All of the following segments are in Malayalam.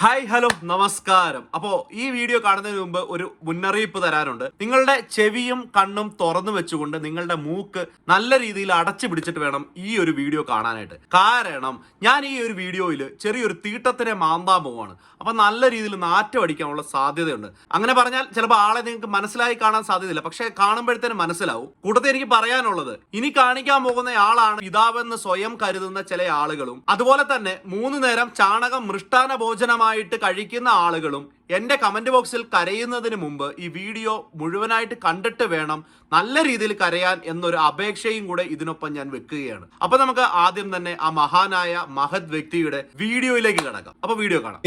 ഹായ് ഹലോ നമസ്കാരം. അപ്പോൾ ഈ വീഡിയോ കാണുന്നതിന് മുമ്പ് ഒരു മുന്നറിയിപ്പ് തരാനുണ്ട്. നിങ്ങളുടെ ചെവിയും കണ്ണും തുറന്നു വെച്ചുകൊണ്ട് നിങ്ങളുടെ മൂക്ക് നല്ല രീതിയിൽ അടച്ചു പിടിച്ചിട്ട് വേണം ഈ ഒരു വീഡിയോ കാണാനായിട്ട്. കാരണം ഞാൻ ഈ ഒരു വീഡിയോയിൽ ചെറിയൊരു തീട്ടത്തിനെ മാന്താൻ പോവാണ്. അപ്പൊ നല്ല രീതിയിൽ നാറ്റം അടിക്കാനുള്ള സാധ്യതയുണ്ട്. അങ്ങനെ പറഞ്ഞാൽ ചിലപ്പോൾ ആളെ നിങ്ങൾക്ക് മനസ്സിലായി കാണാൻ സാധ്യതയില്ല. പക്ഷെ കാണുമ്പോഴത്തേനും മനസ്സിലാവും. കൂട്ടത്തിൽ എനിക്ക് പറയാനുള്ളത് ഇനി കാണിക്കാൻ പോകുന്ന ആളാണ് പിതാവെന്ന് സ്വയം കരുതുന്ന ചില ആളുകളും. അതുപോലെ തന്നെ മൂന്ന് നേരം ചാണകം മൃഷ്ടാന ഭോജനമായിട്ട് കഴിക്കുന്ന ആളുകളും എന്റെ കമന്റ് ബോക്സിൽ കരയുന്നതിന് മുമ്പ് ഈ വീഡിയോ മുഴുവനായിട്ട് കണ്ടിട്ട് വേണം നല്ല രീതിയിൽ കരയാൻ എന്നൊരു അപേക്ഷയും കൂടെ ഇതിനൊപ്പം ഞാൻ വെക്കുകയാണ്. അപ്പൊ നമുക്ക് ആദ്യം തന്നെ ആ മഹാനായ മഹത് വ്യക്തിയുടെ വീഡിയോയിലേക്ക് കിടക്കാം. അപ്പൊ വീഡിയോ കാണാം.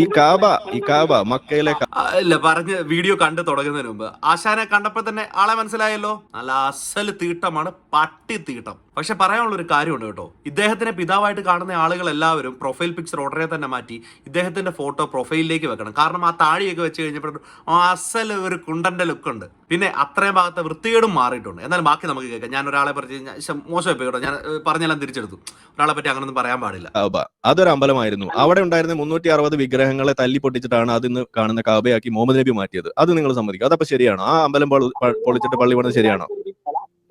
ഈ കാബ ഈ കാബ മക്കയിലെ ഇല്ല പറഞ്ഞ് വീഡിയോ കണ്ടു തുടങ്ങുന്നതിന് മുമ്പ്. ആശാനെ കണ്ടപ്പോ തന്നെ ആളെ മനസ്സിലായല്ലോ? നല്ല അസൽ തീട്ടമാണ് പട്ടി തീട്ടം. പക്ഷെ പറയാനുള്ള ഒരു കാര്യമുണ്ട് കേട്ടോ. ഇദ്ദേഹത്തിന്റെ പിതാവായിട്ട് കാണുന്ന ആളുകൾ എല്ലാവരും പ്രൊഫൈൽ പിക്ചർ ഉടനെ തന്നെ മാറ്റി ഇദ്ദേഹത്തിന്റെ ഫോട്ടോ പ്രൊഫൈലിലേക്ക് വെക്കണം. കാരണം ആ താടിയൊക്കെ വെച്ച് കഴിഞ്ഞപ്പോൾ അസൽ ഒരു കുണ്ടന്റെ ലുക്കുണ്ട്. പിന്നെ അത്രയും ഭാഗത്തെ വൃത്തികേടും മാറിയിട്ടുണ്ട്. എന്നാലും ബാക്കി നമുക്ക് കേൾക്കാം. ഞാൻ ഒരാളെ പറ്റി മോശമായി പോയി കേട്ടോ. ഞാൻ പറഞ്ഞെല്ലാം തിരിച്ചെടുത്തു. ഒരാളെ പറ്റി അങ്ങനൊന്നും പറയാൻ പാടില്ല. അതൊരു അമ്പലമായിരുന്നു. അവിടെ ഉണ്ടായിരുന്ന മുന്നൂറ്റി അറുപത് വിഗ്രഹങ്ങളെ തല്ലി പൊട്ടിച്ചിട്ടാണ് അതിന്ന് ഇന്ന് കാണുന്ന കാബയാക്കി മുഹമ്മദ് നബി മാറ്റിയത്. അത് നിങ്ങൾ സമ്മതിക്കും. അതപ്പോ ശരിയാണോ? ആ അമ്പലം പൊളി- പൊളിച്ചിട്ട് പള്ളി പണിത് ശരിയാണോ?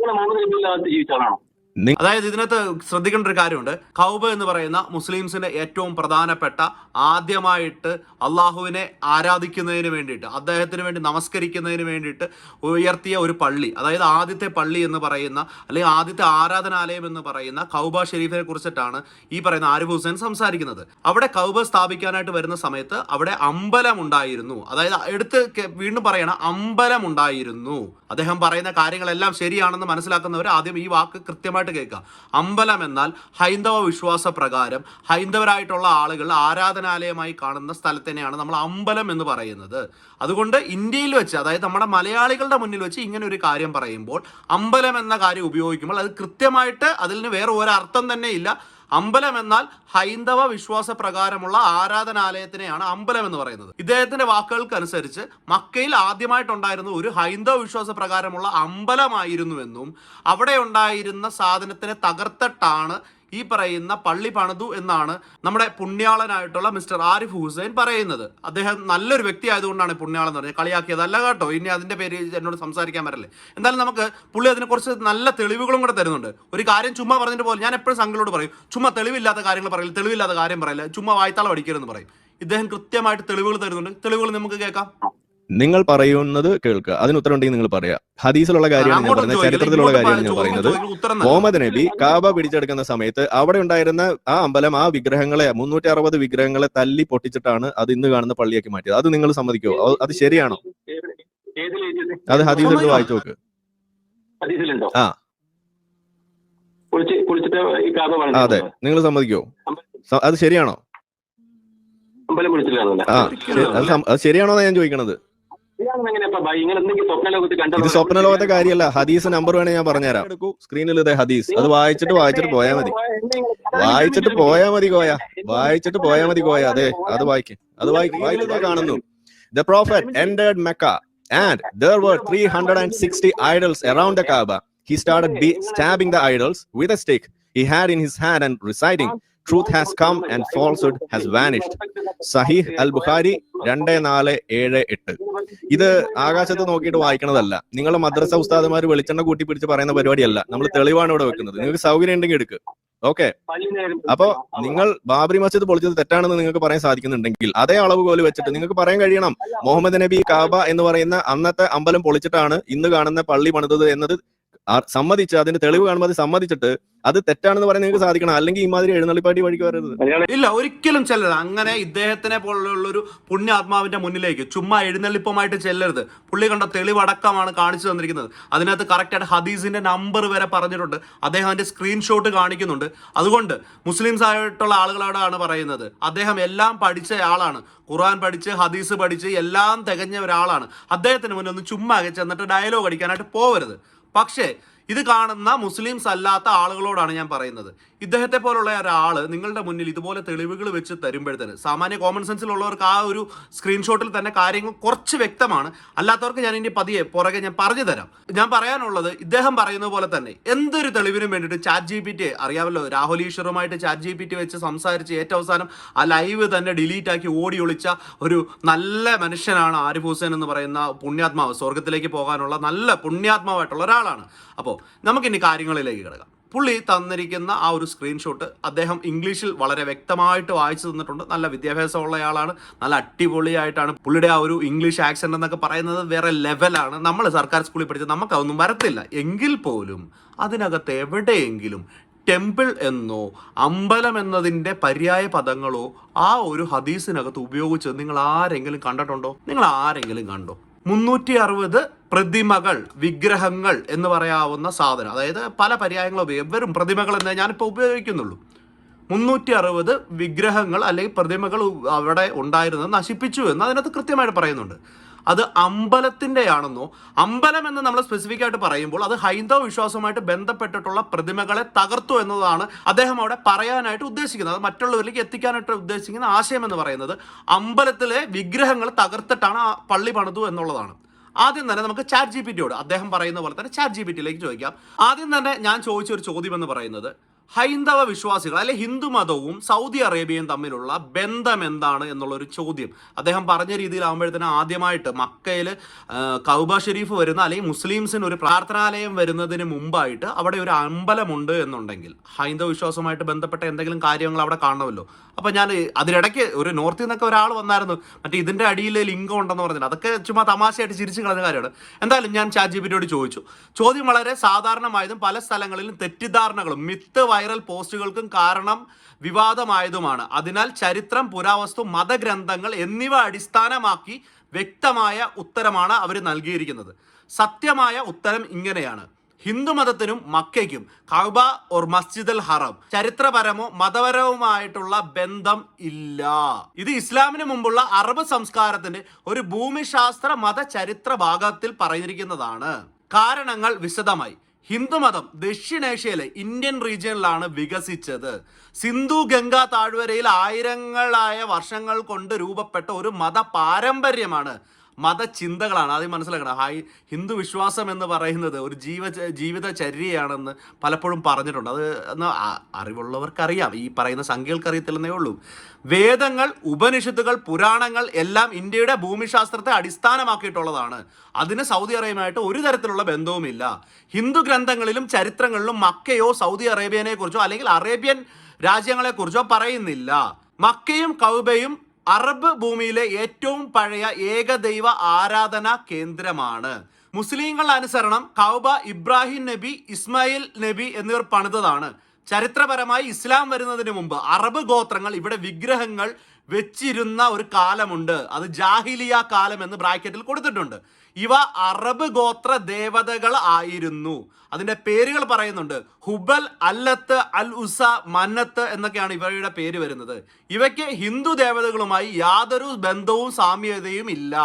മുഹമ്മദ് അതായത് ഇതിനകത്ത് ശ്രദ്ധിക്കേണ്ട ഒരു കാര്യമുണ്ട്. കൗബ എന്ന് പറയുന്ന മുസ്ലിംസിന്റെ ഏറ്റവും പ്രധാനപ്പെട്ട ആദ്യമായിട്ട് അള്ളാഹുവിനെ ആരാധിക്കുന്നതിന് വേണ്ടിയിട്ട് അദ്ദേഹത്തിന് വേണ്ടി നമസ്കരിക്കുന്നതിന് വേണ്ടിയിട്ട് ഉയർത്തിയ ഒരു പള്ളി. അതായത് ആദ്യത്തെ പള്ളി എന്ന് പറയുന്ന അല്ലെങ്കിൽ ആദ്യത്തെ ആരാധനാലയം എന്ന് പറയുന്ന കൗബ ഷെരീഫിനെ കുറിച്ചിട്ടാണ് ഈ പറയുന്ന ആരിഫ് ഹുസൈൻ സംസാരിക്കുന്നത്. അവിടെ കൗബ സ്ഥാപിക്കാനായിട്ട് വരുന്ന സമയത്ത് അവിടെ അമ്പലം ഉണ്ടായിരുന്നു. അതായത് എടുത്ത് വീണ്ടും പറയണം അമ്പലം ഉണ്ടായിരുന്നു. അദ്ദേഹം പറയുന്ന കാര്യങ്ങളെല്ലാം ശരിയാണെന്ന് മനസ്സിലാക്കുന്നവർ ആദ്യം ഈ വാക്ക് കൃത്യമായിട്ട് കേൾക്കുക അമ്പലം എന്നാൽ ഹൈന്ദവ വിശ്വാസ പ്രകാരം ഹൈന്ദവരായിട്ടുള്ള ആളുകൾ ആരാധനാലയമായി കാണുന്ന സ്ഥലത്തിനെയാണ് നമ്മൾ അമ്പലം എന്ന് പറയുന്നത്. അതുകൊണ്ട് ഇന്ത്യയിൽ വെച്ച് അതായത് നമ്മുടെ മലയാളികളുടെ മുന്നിൽ വെച്ച് ഇങ്ങനെ ഒരു കാര്യം പറയുമ്പോൾ അമ്പലം എന്ന കാര്യം ഉപയോഗിക്കുമ്പോൾ അത് കൃത്യമായിട്ട് അതിന് വേറെ ഒരർത്ഥം തന്നെ ഇല്ല. അമ്പലം എന്നാൽ ഹൈന്ദവ വിശ്വാസ പ്രകാരമുള്ള ആരാധനാലയത്തിനെയാണ് അമ്പലം എന്ന് പറയുന്നത്. ഇദ്ദേഹത്തിന്റെ വാക്കുകൾക്കനുസരിച്ച് മക്കയിൽ ആദ്യമായിട്ടുണ്ടായിരുന്ന ഒരു ഹൈന്ദവ വിശ്വാസ പ്രകാരമുള്ള അമ്പലമായിരുന്നുവെന്നും അവിടെ ഉണ്ടായിരുന്ന സാധനത്തിനെ തകർത്തിട്ടാണ് ഈ പറയുന്ന പള്ളി പണിതു എന്നാണ് നമ്മുടെ പുണ്യാളനായിട്ടുള്ള മിസ്റ്റർ ആരിഫ് ഹുസൈൻ പറയുന്നത്. അദ്ദേഹം നല്ലൊരു വ്യക്തി ആയതുകൊണ്ടാണ് പുണ്യാളെന്ന് പറഞ്ഞത്. കളിയാക്കിയതല്ല കേട്ടോ. ഇനി അതിന്റെ പേര് എന്നോട് സംസാരിക്കാൻ വരല്ലേ എന്തായാലും നമുക്ക് പുള്ളി അതിനെക്കുറിച്ച് നല്ല തെളിവുകളും കൂടെ തരുന്നുണ്ട്. ഒരു കാര്യം ചുമ്മാ പറഞ്ഞിട്ട് പോലെ ഞാൻ എപ്പോഴും സംഘങ്ങളോട് പറയും. ചുമ്മാ തെളിവില്ലാത്ത കാര്യങ്ങൾ പറയില്ല. തെളിവില്ലാത്ത കാര്യം പറയില്ല. ചുമ്മാ വായ്ത്താളം അടിക്കരുതെന്ന് പറയും. ഇദ്ദേഹം കൃത്യമായിട്ട് തെളിവുകൾ തരുന്നുണ്ട്. തെളിവുകൾ നമുക്ക് കേൾക്കാം. നിങ്ങൾ പറയുന്നത് കേൾക്കുക. അതിന് ഉത്തരം ഉണ്ടെങ്കിൽ നിങ്ങൾ പറയാ ഹദീസിലുള്ള കാര്യമാണ് ഞാൻ പറയുന്നത് ചരിത്രത്തിലുള്ള കാര്യമാണ് ഞാൻ പറയുന്നത്. മുഹമ്മദ് നബി കാബ പിടിച്ചെടുക്കുന്ന സമയത്ത് അവിടെ ഉണ്ടായിരുന്ന ആ അമ്പലം ആ വിഗ്രഹങ്ങളെ മുന്നൂറ്റി അറുപത് വിഗ്രഹങ്ങളെ തല്ലി പൊട്ടിച്ചിട്ടാണ് അത് ഇന്ന് കാണുന്ന പള്ളിയാക്കി മാറ്റിയത്. അത് നിങ്ങൾ സമ്മതിക്കോ അത് ശരിയാണോ? അത് ഹദീസ് എടുത്ത് വായിച്ചു നോക്ക്. ആ. അതെ. നിങ്ങൾ സമ്മതിക്കോ അത് ശരിയാണോ? അത് ശരിയാണോ ഞാൻ ചോദിക്കണത്. ഇത് സ്വപ്ന ലോകത്തെ കാര്യമല്ല. ഹദീസ് നമ്പർ വേണേ ഞാൻ പറഞ്ഞുതരാം. സ്ക്രീനിൽ ഇതേ ഹദീസ്. അത് വായിച്ചിട്ട് വായിച്ചിട്ട് പോയാ മതി. വായിച്ചിട്ട് പോയാ മതി കോയ വായിച്ചിട്ട് പോയാ മതി കോയ അതെ അത് വായിക്കും. അത് വായിക്കും. വായിക്കുന്നത് കാണുന്നു. The prophet entered Mecca and there Mecca and there were 360 idols around the Kaaba he started be stabbing the idols with a stick he had in his hand and reciting, Truth has come and falsehood has vanished Sahih al Bukhari രണ്ട് നാല് ഏഴ് എട്ട്. ഇത് ആകാശത്ത് നോക്കിയിട്ട് വായിക്കണതല്ല. നിങ്ങൾ മദ്രസ ഉസ്താദുമാർ വെളിച്ചെണ്ണ കൂട്ടി പിടിച്ച് പറയുന്ന പരിപാടിയല്ല. നമ്മൾ തെളിവാണ് ഇവിടെ വെക്കുന്നത്. നിങ്ങൾക്ക് സൗകര്യം ഉണ്ടെങ്കിൽ എടുക്ക്. ഓക്കെ? അപ്പോ നിങ്ങൾ ബാബറി മസ്ജിദ് പൊളിച്ചത് തെറ്റാണെന്ന് നിങ്ങൾക്ക് പറയാൻ സാധിക്കുന്നുണ്ടെങ്കിൽ അതേ അളവ് അളവുകോൽ വെച്ചിട്ട് നിങ്ങൾക്ക് പറയാൻ കഴിയണം. മുഹമ്മദ് നബി കാബ എന്ന് പറയുന്ന അന്നത്തെ അമ്പലം പൊളിച്ചിട്ടാണ് ഇന്ന് കാണുന്ന പള്ളി പണിതത് എന്നത് സമ്മതിച്ച് അതിന്റെ തെളിവ് കാണുമ്പോൾ അത് സമ്മതിച്ചിട്ട് അത് തെറ്റാണെന്ന് പറയാൻ നിങ്ങൾക്ക് സാധിക്കണം. അല്ലെങ്കിൽ ഇമാതിരി എഴുന്നള്ളിപ്പാടി വഴിക്ക് വരരുത്. ഇല്ല ഒരിക്കലും ചെല്ലരുത്. അങ്ങനെ ഇദ്ദേഹത്തിനെ പോലുള്ള ഒരു പുണ്യാത്മാവിന്റെ മുന്നിലേക്ക് ചുമ്മാ എഴുന്നള്ളിപ്പമായിട്ട് ചെല്ലരുത്. പുള്ളി കണ്ട തെളിവടക്കമാണ് കാണിച്ചു തന്നിരിക്കുന്നത്. അതിനകത്ത് കറക്റ്റായിട്ട് ഹദീസിന്റെ നമ്പർ വരെ പറഞ്ഞിട്ടുണ്ട്. അദ്ദേഹം അതിന്റെ സ്ക്രീൻഷോട്ട് കാണിക്കുന്നുണ്ട്. അതുകൊണ്ട് മുസ്ലിംസ് ആയിട്ടുള്ള ആളുകളോടാണ് പറയുന്നത്. അദ്ദേഹം എല്ലാം പഠിച്ച ആളാണ്. ഖുർആൻ പഠിച്ച് ഹദീസ് പഠിച്ച് എല്ലാം തികഞ്ഞ ഒരാളാണ്. അദ്ദേഹത്തിന് മുന്നിൽ ഒന്ന് ചുമ്മാ ചെന്നിട്ട് ഡയലോഗ് അടിക്കാനായിട്ട് പോവരുത്. പക്ഷേ ഇത് കാണുന്ന മുസ്ലിംസ് അല്ലാത്ത ആളുകളോടാണ് ഞാൻ പറയുന്നത്. ഇദ്ദേഹത്തെ പോലുള്ള ഒരാൾ നിങ്ങളുടെ മുന്നിൽ ഇതുപോലെ തെളിവുകൾ വെച്ച് തരുമ്പോഴത്തേന് സാമാന്യ കോമൺ സെൻസിലുള്ളവർക്ക് ആ ഒരു സ്ക്രീൻഷോട്ടിൽ തന്നെ കാര്യങ്ങൾ കുറച്ച് വ്യക്തമാണ്. അല്ലാത്തവർക്ക് ഞാൻ ഇനി പതിയെ പുറകെ ഞാൻ പറഞ്ഞു തരാം. ഞാൻ പറയാനുള്ളത് ഇദ്ദേഹം പറയുന്ന പോലെ തന്നെ എന്തൊരു തെളിവിനും വേണ്ടിയിട്ട് ചാറ്റ് ജി പി ടി അറിയാമല്ലോ രാഹുൽ ഈശ്വറുമായിട്ട് ചാറ്റ് ജി പി ടി വെച്ച് സംസാരിച്ച് ഏറ്റവും അവസാനം ആ ലൈവ് തന്നെ ഡിലീറ്റ് ആക്കി ഓടി ഒളിച്ച ഒരു നല്ല മനുഷ്യനാണ് ആരിഫ് ഹുസൈൻ എന്ന് പറയുന്ന പുണ്യാത്മാവ് സ്വർഗത്തിലേക്ക് പോകാനുള്ള നല്ല പുണ്യാത്മാവായിട്ടുള്ള ഒരാളാണ്. അപ്പോൾ നമുക്കിനി കാര്യങ്ങളിലേക്ക് കിടക്കാം. പുള്ളി തന്നിരിക്കുന്ന ആ ഒരു സ്ക്രീൻഷോട്ട് അദ്ദേഹം ഇംഗ്ലീഷിൽ വളരെ വ്യക്തമായിട്ട് വായിച്ചു തന്നിട്ടുണ്ട്. നല്ല വിദ്യാഭ്യാസമുള്ള ആളാണ്. നല്ല അടിപൊളിയായിട്ടാണ് പുള്ളിയുടെ ആ ഒരു ഇംഗ്ലീഷ് ആക്സെന്റ് എന്നൊക്കെ പറയുന്നത് വേറെ ലെവലാണ് നമ്മൾ സർക്കാർ സ്കൂളിൽ പഠിച്ചത് നമുക്കതൊന്നും വരത്തില്ല. എങ്കിൽ പോലും അതിനകത്ത് എവിടെയെങ്കിലും ടെമ്പിൾ എന്നോ അമ്പലം എന്നതിന്റെ പര്യായ പദങ്ങളോ ആ ഒരു ഹദീസിനകത്ത് ഉപയോഗിച്ച് നിങ്ങൾ ആരെങ്കിലും കണ്ടിട്ടുണ്ടോ? നിങ്ങൾ ആരെങ്കിലും കണ്ടോ? മുന്നൂറ്റി അറുപത് പ്രതിമകൾ വിഗ്രഹങ്ങൾ എന്ന് പറയാവുന്ന സാധനം. അതായത് പല പര്യായങ്ങളും ഉപയോഗിക്കും വെറും പ്രതിമകൾ എന്നേ ഞാനിപ്പോൾ ഉപയോഗിക്കുന്നുള്ളൂ. മുന്നൂറ്റി അറുപത് വിഗ്രഹങ്ങൾ അല്ലെങ്കിൽ പ്രതിമകൾ അവിടെ ഉണ്ടായിരുന്നത് നശിപ്പിച്ചു എന്ന് അതിനകത്ത് കൃത്യമായിട്ട് പറയുന്നുണ്ട്. അത് അമ്പലത്തിന്റെ ആണെന്നോ അമ്പലം എന്ന് നമ്മൾ സ്പെസിഫിക് ആയിട്ട് പറയുമ്പോൾ അത് ഹൈന്ദവ വിശ്വാസവുമായിട്ട് ബന്ധപ്പെട്ടിട്ടുള്ള പ്രതിമകളെ തകർത്തു എന്നതാണ് അദ്ദേഹം അവിടെ പറയാനായിട്ട് ഉദ്ദേശിക്കുന്നത്. അത് മറ്റുള്ളവരിലേക്ക് എത്തിക്കാനായിട്ട് ഉദ്ദേശിക്കുന്ന ആശയം എന്ന് പറയുന്നത് അമ്പലത്തിലെ വിഗ്രഹങ്ങൾ തകർത്തിട്ടാണ് ആ പള്ളി പണിതു എന്നുള്ളതാണ്. ആദ്യം തന്നെ നമുക്ക് ചാറ്റ് ജി പി ടിയോട് അദ്ദേഹം പറയുന്ന പോലെ തന്നെ ചാറ്റ് ജി പി ടിയിലേക്ക് ചോദിക്കാം. ആദ്യം തന്നെ ഞാൻ ചോദിച്ച ഒരു ചോദ്യം എന്ന് പറയുന്നത് ഹൈന്ദവ വിശ്വാസികൾ അല്ലെ ഹിന്ദു മതവും സൗദി അറേബ്യയും തമ്മിലുള്ള ബന്ധം എന്താണ് എന്നുള്ളൊരു ചോദ്യം. അദ്ദേഹം പറഞ്ഞ രീതിയിലാകുമ്പോഴത്തേന് ആദ്യമായിട്ട് മക്കയിൽ കൗബ ഷെരീഫ് വരുന്ന അല്ലെങ്കിൽ മുസ്ലിംസിന് ഒരു പ്രാർത്ഥനാലയം വരുന്നതിന് മുമ്പായിട്ട് അവിടെ ഒരു അമ്പലമുണ്ട് എന്നുണ്ടെങ്കിൽ ഹൈന്ദവ വിശ്വാസവുമായിട്ട് ബന്ധപ്പെട്ട എന്തെങ്കിലും കാര്യങ്ങൾ അവിടെ കാണണമല്ലോ. അപ്പം ഞാൻ അതിനിടയ്ക്ക് ഒരു നോർത്തിൽ നിന്നൊക്കെ ഒരാൾ വന്നായിരുന്നു. മറ്റേ ഇതിന്റെ അടിയിൽ ലിംഗം ഉണ്ടെന്ന് പറഞ്ഞിട്ട്. അതൊക്കെ ചുമ്മാ തമാശയായിട്ട് ചിരിച്ചു കളഞ്ഞ കാര്യമാണ്. എന്തായാലും ഞാൻ ചാജിബിനോട് ചോദിച്ചു. ചോദ്യം വളരെ സാധാരണമായതും പല സ്ഥലങ്ങളിലും തെറ്റിദ്ധാരണകളും മിത്ത് വൈറൽ പോസ്റ്റുകൾക്കും കാരണം വിവാദമായതുമാണ്. അതിനാൽ ചരിത്രം പുരാവസ്തു മതഗ്രന്ഥങ്ങൾ എന്നിവ അടിസ്ഥാനമാക്കി വ്യക്തമായ ഉത്തരമാണ് അവർ നൽകിയിരിക്കുന്നത്. സത്യമായ ഉത്തരം ഇങ്ങനെയാണ്. ഹിന്ദുമതത്തിനും മക്കയ്ക്കും കഅബ ഓർ മസ്ജിദ് അൽ ഹറം ചരിത്രപരമോ മതപരവുമായിട്ടുള്ള ബന്ധം ഇല്ല. ഇത് ഇസ്ലാമിന് മുമ്പുള്ള അറബ് സംസ്കാരത്തിന്റെ ഒരു ഭൂമിശാസ്ത്ര മത ചരിത്ര ഭാഗത്തിൽ പറഞ്ഞിരിക്കുന്നതാണ്. കാരണങ്ങൾ വിശദമായി. ഹിന്ദുമതം ദക്ഷിണേഷ്യയിലെ ഇന്ത്യൻ റീജിയനിലാണ് വികസിച്ചത്. സിന്ധു ഗംഗ താഴ്വരയിൽ ആയിരങ്ങളായ വർഷങ്ങൾ കൊണ്ട് രൂപപ്പെട്ട ഒരു മത പാരമ്പര്യമാണ് മതചിന്തകളാണ്. ആദ്യം മനസ്സിലാക്കണം. ഹൈ ഹിന്ദു വിശ്വാസം എന്ന് പറയുന്നത് ഒരു ജീവ ജീവിത ചര്യയാണെന്ന് പലപ്പോഴും പറഞ്ഞിട്ടുണ്ട്. അത് അറിവുള്ളവർക്കറിയാം. ഈ പറയുന്ന സംഖ്യകൾക്കറിയത്തില്ലെന്നേ ഉള്ളൂ. വേദങ്ങൾ ഉപനിഷത്തുകൾ പുരാണങ്ങൾ എല്ലാം ഇന്ത്യയുടെ ഭൂമിശാസ്ത്രത്തെ അടിസ്ഥാനമാക്കിയിട്ടുള്ളതാണ്. അതിന് സൗദി അറേബ്യയുമായിട്ട് ഒരു തരത്തിലുള്ള ബന്ധവുമില്ല. ഹിന്ദു ഗ്രന്ഥങ്ങളിലും ചരിത്രങ്ങളിലും മക്കയോ സൗദി അറേബ്യനെക്കുറിച്ചോ അല്ലെങ്കിൽ അറേബ്യൻ രാജ്യങ്ങളെക്കുറിച്ചോ പറയുന്നില്ല. മക്കയും കൗബയും അറബ് ഭൂമിയിലെ ഏറ്റവും പഴയ ഏകദൈവ ആരാധനാ കേന്ദ്രമാണ്. മുസ്ലിങ്ങൾ അനുസരണം കൗബ ഇബ്രാഹിം നബി ഇസ്മായിൽ നബി എന്നിവർ പണിതതാണ്. ചരിത്രപരമായി ഇസ്ലാം വരുന്നതിന് മുമ്പ് അറബ് ഗോത്രങ്ങൾ ഇവിടെ വിഗ്രഹങ്ങൾ വെച്ചിരുന്ന ഒരു കാലമുണ്ട്. അത് ജാഹിലിയ കാലം എന്ന് ബ്രാക്കറ്റിൽ കൊടുത്തിട്ടുണ്ട്. ഇവ അറബ് ഗോത്ര ദേവതകൾ ആയിരുന്നു. അതിന്റെ പേരുകൾ പറയുന്നുണ്ട്. ഹുബൽ അല്ലത്ത് അൽ ഉസ മന്നത്ത് എന്നൊക്കെയാണ് ഇവയുടെ പേര് വരുന്നത്. ഇവയ്ക്ക് ഹിന്ദു ദേവതകളുമായി യാതൊരു ബന്ധവും സാമ്യതയും ഇല്ല.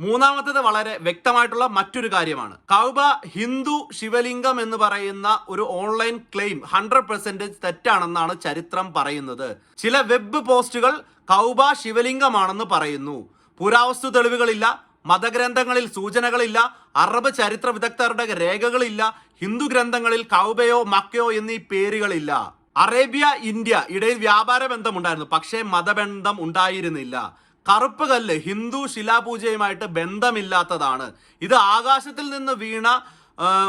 മൂന്നാമത്തേത് വളരെ വ്യക്തമായിട്ടുള്ള മറ്റൊരു കാര്യമാണ്. കൗബ ഹിന്ദു ശിവലിംഗം എന്ന് പറയുന്ന ഒരു ഓൺലൈൻ ക്ലെയിം ഹൺഡ്രഡ് പെർസെന്റേജ് തെറ്റാണെന്നാണ് ചരിത്രം പറയുന്നത്. ചില വെബ് പോസ്റ്റുകൾ കൗബ ശിവലിംഗമാണെന്ന് പറയുന്നു. പുരാവസ്തു തെളിവുകളില്ല. മതഗ്രന്ഥങ്ങളിൽ സൂചനകളില്ല അറബ് ചരിത്ര വിദഗ്ധരുടെ രേഖകളില്ല ഹിന്ദു ഗ്രന്ഥങ്ങളിൽ കൗബയോ മക്കയോ എന്നീ പേരുകളില്ല. അറേബ്യ ഇന്ത്യ ഇടയിൽ വ്യാപാര ബന്ധമുണ്ടായിരുന്നു പക്ഷേ മതബന്ധം ഉണ്ടായിരുന്നില്ല. കറുപ്പ് കല്ല് ഹിന്ദു ശിലാപൂജയുമായിട്ട് ബന്ധമില്ലാത്തതാണ്. ഇത് ആകാശത്തിൽ നിന്ന് വീണ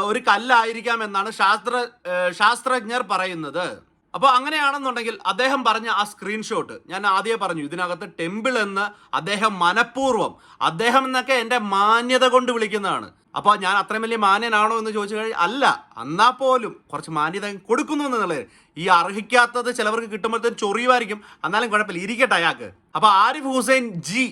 ഒരു കല്ലായിരിക്കാം എന്നാണ് ശാസ്ത്ര ശാസ്ത്രജ്ഞർ പറയുന്നത്. അപ്പോൾ അങ്ങനെയാണെന്നുണ്ടെങ്കിൽ അദ്ദേഹം പറഞ്ഞ ആ സ്ക്രീൻഷോട്ട് ഞാൻ ആദ്യമേ പറഞ്ഞു ഇതിനകത്ത് ടെമ്പിൾ എന്ന് അദ്ദേഹം മനഃപൂർവം അദ്ദേഹം എന്നൊക്കെ എന്റെ മാന്യത കൊണ്ട് വിളിക്കുന്നതാണ്. അപ്പോൾ ഞാൻ അത്രയും വലിയ മാന്യനാണോ എന്ന് ചോദിച്ചു കഴിഞ്ഞാൽ അല്ല എന്നാൽ പോലും കുറച്ച് മാന്യത കൊടുക്കുന്നു എന്നുള്ളത്. ഈ അർഹിക്കാത്തത് ചിലവർക്ക് കിട്ടുമ്പോഴത്തേക്ക് ചൊറിയുമായിരിക്കും എന്നാലും കുഴപ്പമില്ല ഇരിക്കട്ടെ അയാൾക്ക്. അപ്പോൾ ആരിഫ് ഹുസൈൻ ജി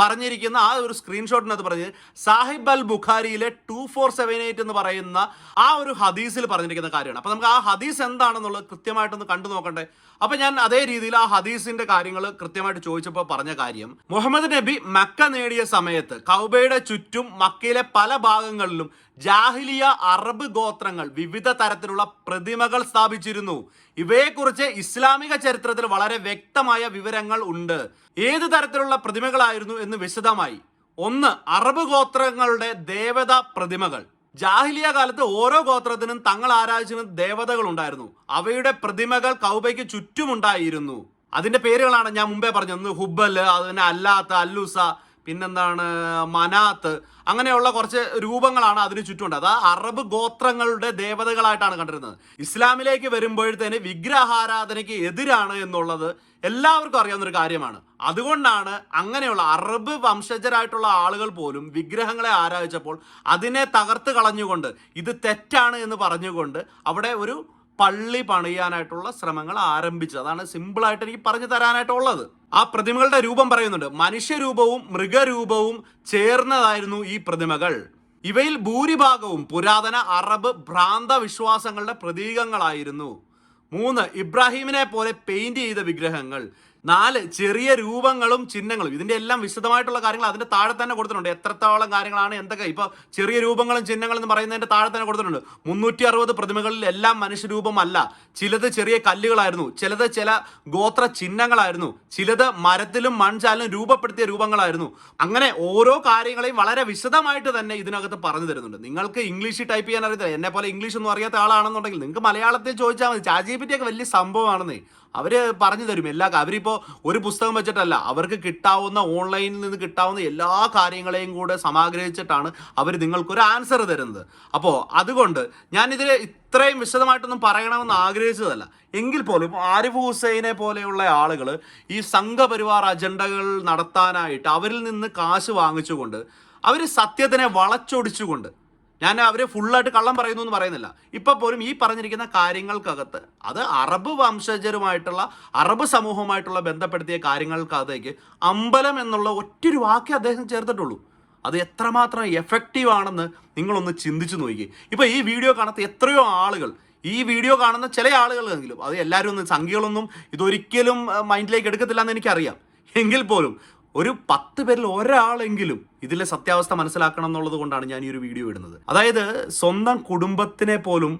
പറഞ്ഞിരിക്കുന്ന ആ ഒരു സ്ക്രീൻഷോട്ടിനകത്ത് പറഞ്ഞത് സാഹിബ് അൽ ബുഖാരിയിലെ ടു ഫോർ സെവൻ എയ്റ്റ് എന്ന് പറയുന്ന ആ ഒരു ഹദീസിൽ പറഞ്ഞിരിക്കുന്ന കാര്യമാണ്. അപ്പോൾ നമുക്ക് ആ ഹദീസ് എന്താണെന്നുള്ളത് കൃത്യമായിട്ടൊന്ന് കണ്ടു നോക്കണ്ടേ. അപ്പോൾ ഞാൻ അതേ രീതിയിൽ ആ ഹദീസിന്റെ കാര്യങ്ങൾ കൃത്യമായിട്ട് ചോദിച്ചപ്പോൾ പറഞ്ഞ കാര്യം മുഹമ്മദ് നബി മക്ക നേടിയ സമയത്ത് കൗബയുടെ ചുറ്റും മക്കയിലെ പല ഭാഗങ്ങളിലും ജാഹിലിയ അറബ് ഗോത്രങ്ങൾ വിവിധ തരത്തിലുള്ള പ്രതിമകൾ സ്ഥാപിച്ചിരുന്നു. ഇവയെക്കുറിച്ച് ഇസ്ലാമിക ചരിത്രത്തിൽ വളരെ വ്യക്തമായ വിവരങ്ങൾ ഉണ്ട്. ഏത് തരത്തിലുള്ള പ്രതിമകളായിരുന്നു എന്ന് വിശദമായി. ഒന്ന് അറബ് ഗോത്രങ്ങളുടെ ദേവത പ്രതിമകൾ. ജാഹിലിയ കാലത്ത് ഓരോ ഗോത്രത്തിനും തങ്ങൾ ആരാധിച്ചിരുന്ന ദേവതകൾ ഉണ്ടായിരുന്നു. അവയുടെ പ്രതിമകൾ കൗബയ്ക്ക് ചുറ്റുമുണ്ടായിരുന്നു. അതിന്റെ പേരുകളാണ് ഞാൻ മുമ്പേ പറഞ്ഞത്. ഒന്ന് ഹുബൽ അതിന് അല്ലാത്ത അല്ലുസ പിന്നെന്താണ് മനാത്ത് അങ്ങനെയുള്ള കുറച്ച് രൂപങ്ങളാണ് അതിന് ചുറ്റുമുണ്ട്. അത് അറബ് ഗോത്രങ്ങളുടെ ദേവതകളായിട്ടാണ് കണ്ടിരുന്നത്. ഇസ്ലാമിലേക്ക് വരുമ്പോഴത്തേന് വിഗ്രഹാരാധനയ്ക്ക് എതിരാണ് എന്നുള്ളത് എല്ലാവർക്കും അറിയാവുന്ന ഒരു കാര്യമാണ്. അതുകൊണ്ടാണ് അങ്ങനെയുള്ള അറബ് വംശജരായിട്ടുള്ള ആളുകൾ പോലും വിഗ്രഹങ്ങളെ ആരാധിച്ചപ്പോൾ അതിനെ തകർത്ത് കളഞ്ഞുകൊണ്ട് ഇത് തെറ്റാണ് എന്ന് പറഞ്ഞുകൊണ്ട് അവിടെ ഒരു പള്ളി പണിയാനായിട്ടുള്ള ശ്രമങ്ങൾ ആരംഭിച്ചത്. അതാണ് സിമ്പിളായിട്ട് എനിക്ക് പറഞ്ഞു തരാനായിട്ടുള്ളത്. ആ പ്രതിമകളുടെ രൂപം പറയുന്നുണ്ട്. മനുഷ്യരൂപവും മൃഗരൂപവും ചേർന്നതായിരുന്നു ഈ പ്രതിമകൾ. ഇവയിൽ ഭൂരിഭാഗവും പുരാതന അറബ് ഭ്രാന്ത വിശ്വാസങ്ങളുടെ പ്രതീകങ്ങളായിരുന്നു. മൂന്ന് ഇബ്രാഹിമിനെ പോലെ പെയിന്റ് ചെയ്ത വിഗ്രഹങ്ങൾ. നാല് ചെറിയ രൂപങ്ങളും ചിഹ്നങ്ങളും. ഇതിന്റെ എല്ലാം വിശദമായിട്ടുള്ള കാര്യങ്ങൾ അതിന്റെ താഴെ തന്നെ കൊടുത്തിട്ടുണ്ട്. എത്രത്തോളം കാര്യങ്ങളാണ് എന്തൊക്കെ. ഇപ്പൊ ചെറിയ രൂപങ്ങളും ചിഹ്നങ്ങളും എന്ന് പറയുന്നതിന്റെ താഴെ തന്നെ കൊടുത്തിട്ടുണ്ട്. മുന്നൂറ്റി അറുപത് പ്രതിമകളിൽ എല്ലാം മനുഷ്യരൂപമല്ല. ചിലത് ചെറിയ കല്ലുകളായിരുന്നു. ചിലത് ചില ഗോത്ര ചിഹ്നങ്ങളായിരുന്നു. ചിലത് മരത്തിലും മൺചാലിലും രൂപപ്പെടുത്തിയ രൂപങ്ങളായിരുന്നു. അങ്ങനെ ഓരോ കാര്യങ്ങളെയും വളരെ വിശദമായിട്ട് തന്നെ ഇതിനകത്ത് പറഞ്ഞു തരുന്നുണ്ട്. നിങ്ങൾക്ക് ഇംഗ്ലീഷ് ടൈപ്പ് ചെയ്യാൻ അറിയത്തില്ല. എന്നെ പോലെ ഇംഗ്ലീഷ് ഒന്നും അറിയാത്ത ആളാണെന്നുണ്ടെങ്കിൽ നിങ്ങൾക്ക് മലയാളത്തിൽ ചോദിച്ചാൽ മതി. ചാജിപിറ്റിയൊക്കെ വലിയ സംഭവമാണെന്നേ. അവർ പറഞ്ഞു തരും. എല്ലാ അവരിപ്പോൾ അവരിപ്പോ ഒരു പുസ്തകം വെച്ചിട്ടല്ല അവർക്ക് കിട്ടാവുന്ന ഓൺലൈനിൽ നിന്ന് കിട്ടാവുന്ന എല്ലാ കാര്യങ്ങളെയും കൂടെ സമാഗ്രഹിച്ചിട്ടാണ് അവർ നിങ്ങൾക്കൊരു ആൻസർ തരുന്നത്. അപ്പോൾ അതുകൊണ്ട് ഞാനിതിൽ ഇത്രയും വിശദമായിട്ടൊന്നും പറയണമെന്ന് ആഗ്രഹിച്ചതല്ല. എങ്കിൽ പോലും ആരിഫ് ഹുസൈനെ പോലെയുള്ള ആളുകൾ ഈ സംഘപരിവാർ അജണ്ടകൾ നടത്താനായിട്ട് അവരിൽ നിന്ന് കാശ് വാങ്ങിച്ചുകൊണ്ട് അവർ സത്യത്തിനെ വളച്ചൊടിച്ചുകൊണ്ട് ഞാൻ അവരെ ഫുള്ളായിട്ട് കള്ളം പറയുന്നു എന്ന് പറയുന്നില്ല. ഇപ്പം പോലും ഈ പറഞ്ഞിരിക്കുന്ന കാര്യങ്ങൾക്കകത്ത് അത് അറബ് വംശജരുമായിട്ടുള്ള അറബ് സമൂഹവുമായിട്ടുള്ള ബന്ധപ്പെടുത്തിയ കാര്യങ്ങൾക്കകത്തേക്ക് അമ്പലം എന്നുള്ള ഒറ്റൊരു വാക്കേ അദ്ദേഹം ചേർത്തിട്ടുള്ളൂ. അത് എത്രമാത്രം എഫക്റ്റീവ് ആണെന്ന് നിങ്ങളൊന്ന് ചിന്തിച്ചു നോക്കി ഇപ്പോൾ ഈ വീഡിയോ കാണാത്ത എത്രയോ ആളുകൾ ഈ വീഡിയോ കാണുന്ന ചില ആളുകളെങ്കിലും അത് എല്ലാവരും ഒന്നും സംഖ്യകളൊന്നും ഇതൊരിക്കലും മൈൻഡിലേക്ക് എടുക്കത്തില്ല എന്ന് എനിക്കറിയാം. എങ്കിൽ പോലും ഒരു പത്ത് പേരിൽ ഒരാളെങ്കിലും ഇതിലെ സത്യാവസ്ഥ മനസ്സിലാക്കണം എന്നുള്ളത് കൊണ്ടാണ് ഞാൻ ഈ ഒരു വീഡിയോ ഇടുന്നത്. അതായത് സ്വന്തം കുടുംബത്തിനെ പോലും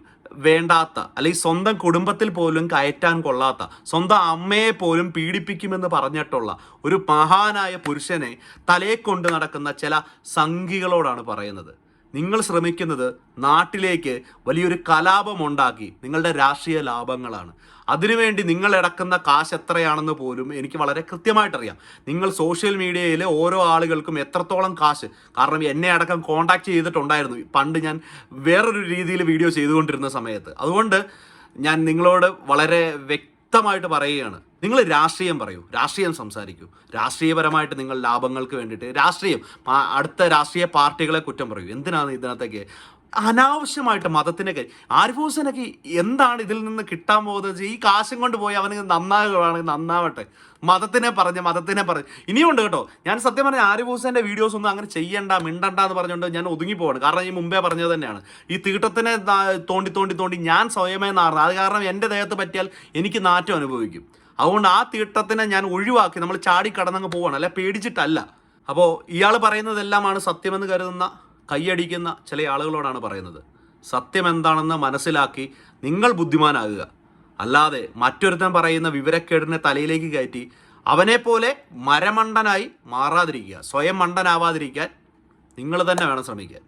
വേണ്ടാത്ത അല്ലെങ്കിൽ സ്വന്തം കുടുംബത്തിൽ പോലും കയറ്റാൻ കൊള്ളാത്ത സ്വന്തം അമ്മയെ പോലും പീഡിപ്പിക്കുമെന്ന് പറഞ്ഞിട്ടുള്ള ഒരു മഹാനായ പുരുഷനെ തലയെ കൊണ്ട് നടക്കുന്ന ചില സംഘികളോടാണ് പറയുന്നത്. നിങ്ങൾ ശ്രമിക്കുന്നത് നാട്ടിലേക്ക് വലിയൊരു കലാപം ഉണ്ടാക്കി. നിങ്ങളുടെ രാഷ്ട്രീയ ലാഭങ്ങളാണ്. അതിനുവേണ്ടി നിങ്ങൾ ഇടക്കുന്ന കാശ് എത്രയാണെന്ന് പോലും എനിക്ക് വളരെ കൃത്യമായിട്ടറിയാം. നിങ്ങൾ സോഷ്യൽ മീഡിയയിൽ ഓരോ ആളുകൾക്കും എത്രത്തോളം കാശ്. കാരണം എന്നെ അടക്കം കോണ്ടാക്ട് ചെയ്തിട്ടുണ്ടായിരുന്നു. പണ്ട് ഞാൻ വേറൊരു രീതിയിൽ വീഡിയോ ചെയ്തുകൊണ്ടിരുന്ന സമയത്ത്. അതുകൊണ്ട് ഞാൻ നിങ്ങളോട് വളരെ വ്യക്തമായിട്ട് പറയുകയാണ്. നിങ്ങൾ രാഷ്ട്രീയം പറയൂ രാഷ്ട്രീയം സംസാരിക്കൂ. രാഷ്ട്രീയപരമായിട്ട് നിങ്ങൾ ലാഭങ്ങൾക്ക് വേണ്ടിയിട്ട് രാഷ്ട്രീയം അടുത്ത രാഷ്ട്രീയ പാർട്ടികളെ കുറ്റം പറയൂ. എന്തിനാണ് ഇതിനകത്തേക്ക് അനാവശ്യമായിട്ട് മതത്തിനെ കയറി ആരിഫ് ഹുസൈനൊക്കെ എന്താണ് ഇതിൽ നിന്ന് കിട്ടാൻ പോകുന്നത്? ഈ കാശും കൊണ്ട് പോയി അവന് നന്നാകുകയാണെങ്കിൽ നന്നാവട്ടെ. മതത്തിനെ പറഞ്ഞ് മതത്തിനെ പറഞ്ഞ്. ഇനിയുണ്ട് കേട്ടോ. ഞാൻ സത്യം പറഞ്ഞ ആരിഫ് ഹുസൈന്റെ വീഡിയോസ് ഒന്നും അങ്ങനെ ചെയ്യണ്ട മിണ്ടണ്ട എന്ന് പറഞ്ഞുകൊണ്ട് ഞാൻ ഒതുങ്ങി പോവാണ് കാരണം ഈ മുമ്പേ പറഞ്ഞത് തന്നെയാണ്. ഈ തീട്ടത്തിനെ തോണ്ടി തോണ്ടി തോണ്ടി ഞാൻ സ്വയമേ നാറുന്നത്. അത് കാരണം എന്റെ ദേഹത്ത് പറ്റിയാൽ എനിക്ക് നാറ്റം അനുഭവിക്കും. അതുകൊണ്ട് ആ തീട്ടത്തിനെ ഞാൻ ഒഴിവാക്കി. നമ്മൾ ചാടി കടന്നങ്ങ് പോവാണ്. അല്ലെ? പേടിച്ചിട്ടല്ല. അപ്പോൾ ഇയാൾ പറയുന്നതെല്ലാമാണ് സത്യമെന്ന് കരുതുന്ന കൈയടിക്കുന്ന ചില ആളുകളോടാണ് പറയുന്നത്. സത്യം എന്താണെന്ന് മനസ്സിലാക്കി നിങ്ങൾ ബുദ്ധിമാനാകുക. അല്ലാതെ മറ്റൊരുത്തൻ പറയുന്ന വിവരക്കേടിനെ തലയിലേക്ക് കയറ്റി അവനെപ്പോലെ മരമണ്ടനായി മാറാതിരിക്കുക സ്വയം മണ്ടനാവാതിരിക്കാൻ നിങ്ങൾ തന്നെ വേണം ശ്രമിക്കാൻ.